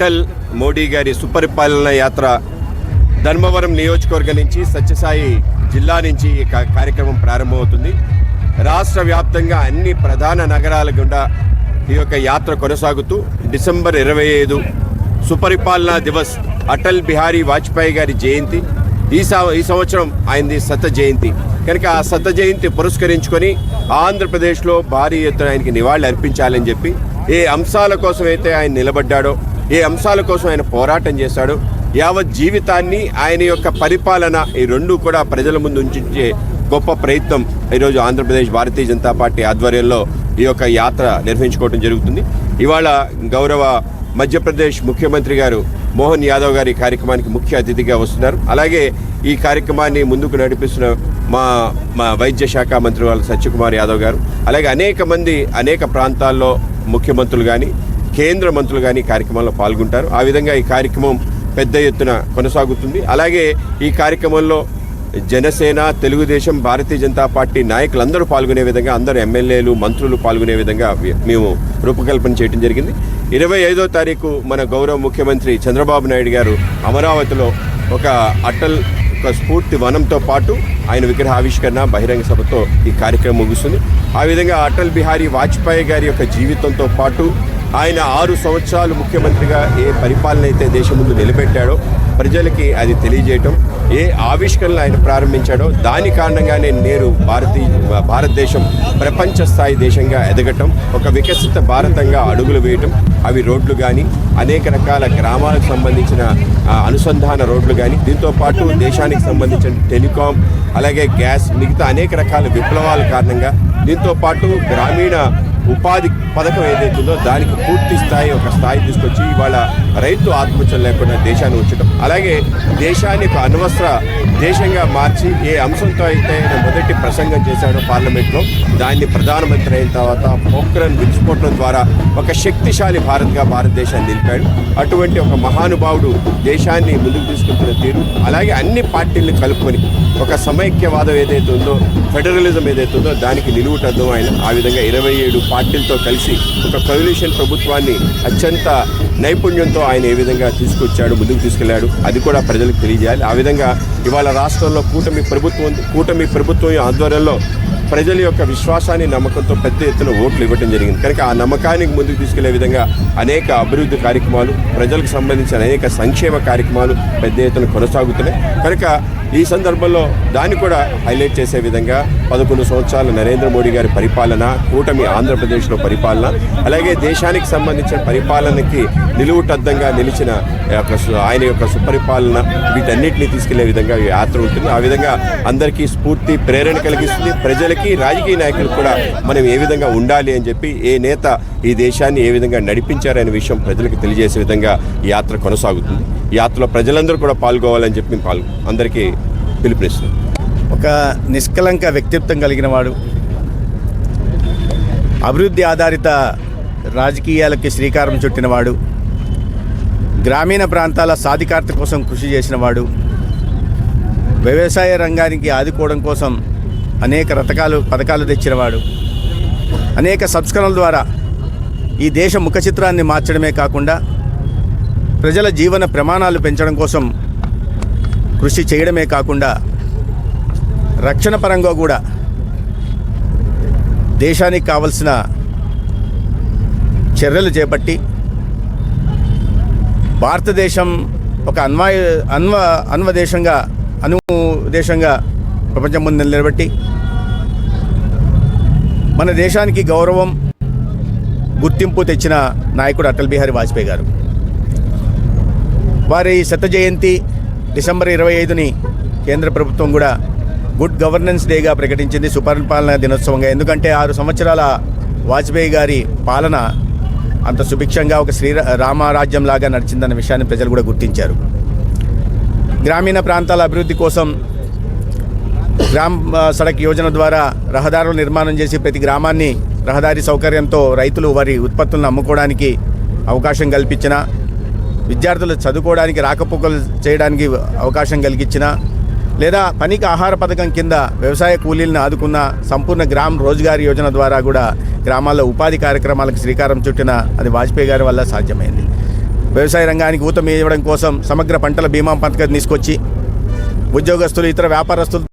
అటల్ మోడీ గారి సుపరిపాలన యాత్ర ధర్మవరం నియోజకవర్గం నుంచి సత్యసాయి జిల్లా నుంచి ఈ కార్యక్రమం ప్రారంభమవుతుంది. రాష్ట్ర వ్యాప్తంగా అన్ని ప్రధాన నగరాల గుండా ఈ యొక్క యాత్ర కొనసాగుతూ డిసెంబర్ ఇరవై ఐదు సుపరిపాలనా దివస్ అటల్ బిహారీ వాజ్పేయి గారి జయంతి. ఈ ఈ సంవత్సరం ఆయనది శత జయంతి. కనుక ఆ శత జయంతి పురస్కరించుకొని ఆంధ్రప్రదేశ్లో భారీ ఎత్తున ఆయనకి నివాళులు అర్పించాలని చెప్పి ఏ అంశాల కోసం అయితే ఆయన నిలబడ్డాడో ఏ అంశాల కోసం ఆయన పోరాటం చేశాడు యావత్ జీవితాన్ని ఆయన యొక్క పరిపాలన ఈ రెండు కూడా ప్రజల ముందు ఉంచే గొప్ప ప్రయత్నం ఈరోజు ఆంధ్రప్రదేశ్ భారతీయ జనతా పార్టీ ఆధ్వర్యంలో ఈ యొక్క యాత్ర నిర్వహించుకోవడం జరుగుతుంది. ఇవాళ గౌరవ మధ్యప్రదేశ్ ముఖ్యమంత్రి గారు మోహన్ యాదవ్ గారి కార్యక్రమానికి ముఖ్య అతిథిగా వస్తున్నారు. అలాగే ఈ కార్యక్రమాన్ని ముందుకు నడిపిస్తున్న మా మా వైద్య శాఖ మంత్రి వాళ్ళ సత్యకుమార్ యాదవ్ గారు అలాగే అనేక మంది అనేక ప్రాంతాల్లో ముఖ్యమంత్రులు కానీ కేంద్ర మంత్రులు కానీ కార్యక్రమంలో పాల్గొంటారు. ఆ విధంగా ఈ కార్యక్రమం పెద్ద ఎత్తున కొనసాగుతుంది. అలాగే ఈ కార్యక్రమంలో జనసేన తెలుగుదేశం భారతీయ జనతా పార్టీ నాయకులందరూ పాల్గొనే విధంగా అందరు ఎమ్మెల్యేలు మంత్రులు పాల్గొనే విధంగా మేము రూపకల్పన చేయడం జరిగింది. ఇరవై ఐదో తారీఖు మన గౌరవ ముఖ్యమంత్రి చంద్రబాబు నాయుడు గారు అమరావతిలో ఒక అటల్ ఒక స్ఫూర్తి వనంతో పాటు ఆయన విగ్రహ ఆవిష్కరణ బహిరంగ సభతో ఈ కార్యక్రమం ముగుస్తుంది. ఆ విధంగా అటల్ బిహారీ వాజ్పేయి గారి యొక్క జీవితంతో పాటు ఆయన ఆరు సంవత్సరాలు ముఖ్యమంత్రిగా ఏ పరిపాలన అయితే దేశం ముందు నిలబెట్టాడో ప్రజలకి అది తెలియజేయటం ఏ ఆవిష్కరణలు ఆయన ప్రారంభించాడో దాని కారణంగానే నేరు భారతీయ భారతదేశం ప్రపంచ స్థాయి దేశంగా ఎదగటం ఒక వికసిత భారతంగా అడుగులు వేయటం అవి రోడ్లు కానీ అనేక రకాల గ్రామాలకు సంబంధించిన అనుసంధాన రోడ్లు కానీ దీంతో పాటు దేశానికి సంబంధించిన టెలికాం అలాగే గ్యాస్ మిగతా అనేక రకాల విప్లవాల కారణంగా దీంతో పాటు గ్రామీణ ఉపాధి పథకం ఏదైతుందో దానికి పూర్తి స్థాయి ఒక స్థాయి తీసుకొచ్చి ఇవాళ రైతు ఆత్మహత్యలు లేకుండా దేశాన్ని ఉంచడం అలాగే దేశాన్ని ఒక అనవసర దేశంగా మార్చి ఏ అంశంతో అయితే ఆయన మొదటి ప్రసంగం చేశాడో పార్లమెంట్లో దాన్ని ప్రధానమంత్రి అయిన తర్వాత పోఖ్రన్ విడిచిపోవడం ద్వారా ఒక శక్తిశాలి భారత్గా భారతదేశాన్ని నిలిపాడు. అటువంటి ఒక మహానుభావుడు దేశాన్ని ముందుకు తీసుకెళ్తున్న తీరు అలాగే అన్ని పార్టీలను కలుపుకొని ఒక సమైక్యవాదం ఏదైతే ఉందో ఫెడరలిజం ఏదైతే ఉందో దానికి నిలువుటద్దు ఆయన. ఆ విధంగా ఇరవై ఏడు పార్టీలతో కలిసి ఒక కొల్యూషన్ ప్రభుత్వాన్ని అత్యంత నైపుణ్యంతో ఆయన ఏ విధంగా తీసుకొచ్చాడు ముందుకు తీసుకెళ్ళాడు అది కూడా ప్రజలకు తెలియజేయాలి. ఆ విధంగా ఇవాళ రాష్ట్రంలో కూటమి ప్రభుత్వం కూటమి ప్రభుత్వం ఆధ్వర్యంలో ప్రజల యొక్క విశ్వాసాన్ని నమ్మకంతో పెద్ద ఎత్తున ఓట్లు ఇవ్వడం జరిగింది. కనుక ఆ నమ్మకానికి ముందుకు తీసుకెళ్ళే విధంగా అనేక అభివృద్ధి కార్యక్రమాలు ప్రజలకు సంబంధించిన అనేక సంక్షేమ కార్యక్రమాలు పెద్ద ఎత్తున కొనసాగుతున్నాయి. కనుక ఈ సందర్భంలో దాన్ని కూడా హైలైట్ చేసే విధంగా పదకొండు సంవత్సరాల నరేంద్ర మోడీ గారి పరిపాలన కూటమి ఆంధ్రప్రదేశ్లో పరిపాలన అలాగే దేశానికి సంబంధించిన పరిపాలనకి నిలువుటద్దంగా నిలిచిన ఆయన యొక్క సుపరిపాలన వీటన్నిటిని తీసుకెళ్ళే విధంగా యాత్ర ఉంటుంది. ఆ విధంగా అందరికీ స్ఫూర్తి ప్రేరణ కలిగిస్తుంది. ప్రజలకి రాజకీయ నాయకులకు కూడా మనం ఏ విధంగా ఉండాలి అని చెప్పి ఏ నేత ఈ దేశాన్ని ఏ విధంగా నడిపించారనే విషయం ప్రజలకు తెలియజేసే విధంగా యాత్ర కొనసాగుతుంది. యాత్రలో ప్రజలందరూ కూడా పాల్గొవాలని చెప్పి పాల్గొ అందరికీ పిలుపునిస్తున్నాం. ఒక నిష్కలంక వ్యక్తిత్వం కలిగిన వాడు. అభివృద్ధి ఆధారిత రాజకీయాలకి శ్రీకారం చుట్టినవాడు గ్రామీణ ప్రాంతాల సాధికారత కోసం కృషి చేసినవాడు వ్యవసాయ రంగానికి ఆదుకోవడం కోసం అనేక రథకాలు పథకాలు తెచ్చినవాడు. అనేక సంస్కరణల ద్వారా ఈ దేశ ముఖ చిత్రాన్ని మార్చడమే కాకుండా ప్రజల జీవన ప్రమాణాలు పెంచడం కోసం కృషి చేయడమే కాకుండా రక్షణ పరంగా కూడా దేశానికి కావలసిన చర్యలు చేపట్టి భారతదేశం ఒక అన్వాయ అన్వ అన్వదేశంగా అను దేశంగా ప్రపంచం ముందు నిలబెట్టి మన దేశానికి గౌరవం గుర్తింపు తెచ్చిన నాయకుడు అటల్ బిహారీ వాజ్పేయి గారు. వారి శత జయంతి డిసెంబర్ ఇరవై ఐదుని కేంద్ర ప్రభుత్వం కూడా గుడ్ గవర్నెన్స్ డేగా ప్రకటించింది సుపరిపాలన దినోత్సవంగా. ఎందుకంటే ఆరు సంవత్సరాల వాజ్పేయి గారి పాలన అంత సుభిక్షంగా ఒక శ్రీ రామరాజ్యంలాగా నడిచిందన్న విషయాన్ని ప్రజలు కూడా గుర్తించారు. గ్రామీణ ప్రాంతాల అభివృద్ధి కోసం గ్రామ్ సడక్ యోజన ద్వారా రహదారులు నిర్మాణం చేసి ప్రతి గ్రామాన్ని రహదారి సౌకర్యంతో రైతులు వారి ఉత్పత్తులను అమ్ముకోవడానికి అవకాశం కల్పించిన విద్యార్థులు చదువుకోవడానికి రాకపోకలు చేయడానికి అవకాశం కలిగించిన లేదా పనికి ఆహార పథకం కింద వ్యవసాయ కూలీలను ఆదుకున్న సంపూర్ణ గ్రామ్ రోజ్గార్ యోజన ద్వారా కూడా గ్రామాల్లో ఉపాధి కార్యక్రమాలకు శ్రీకారం చుట్టిన అది వాజ్పేయి గారి వల్ల సాధ్యమైంది. వ్యవసాయ రంగానికి ఊతం ఇవ్వడం కోసం సమగ్ర పంటల బీమా పథకం తీసుకొచ్చి ఉద్యోగస్తులు ఇతర వ్యాపారస్తులు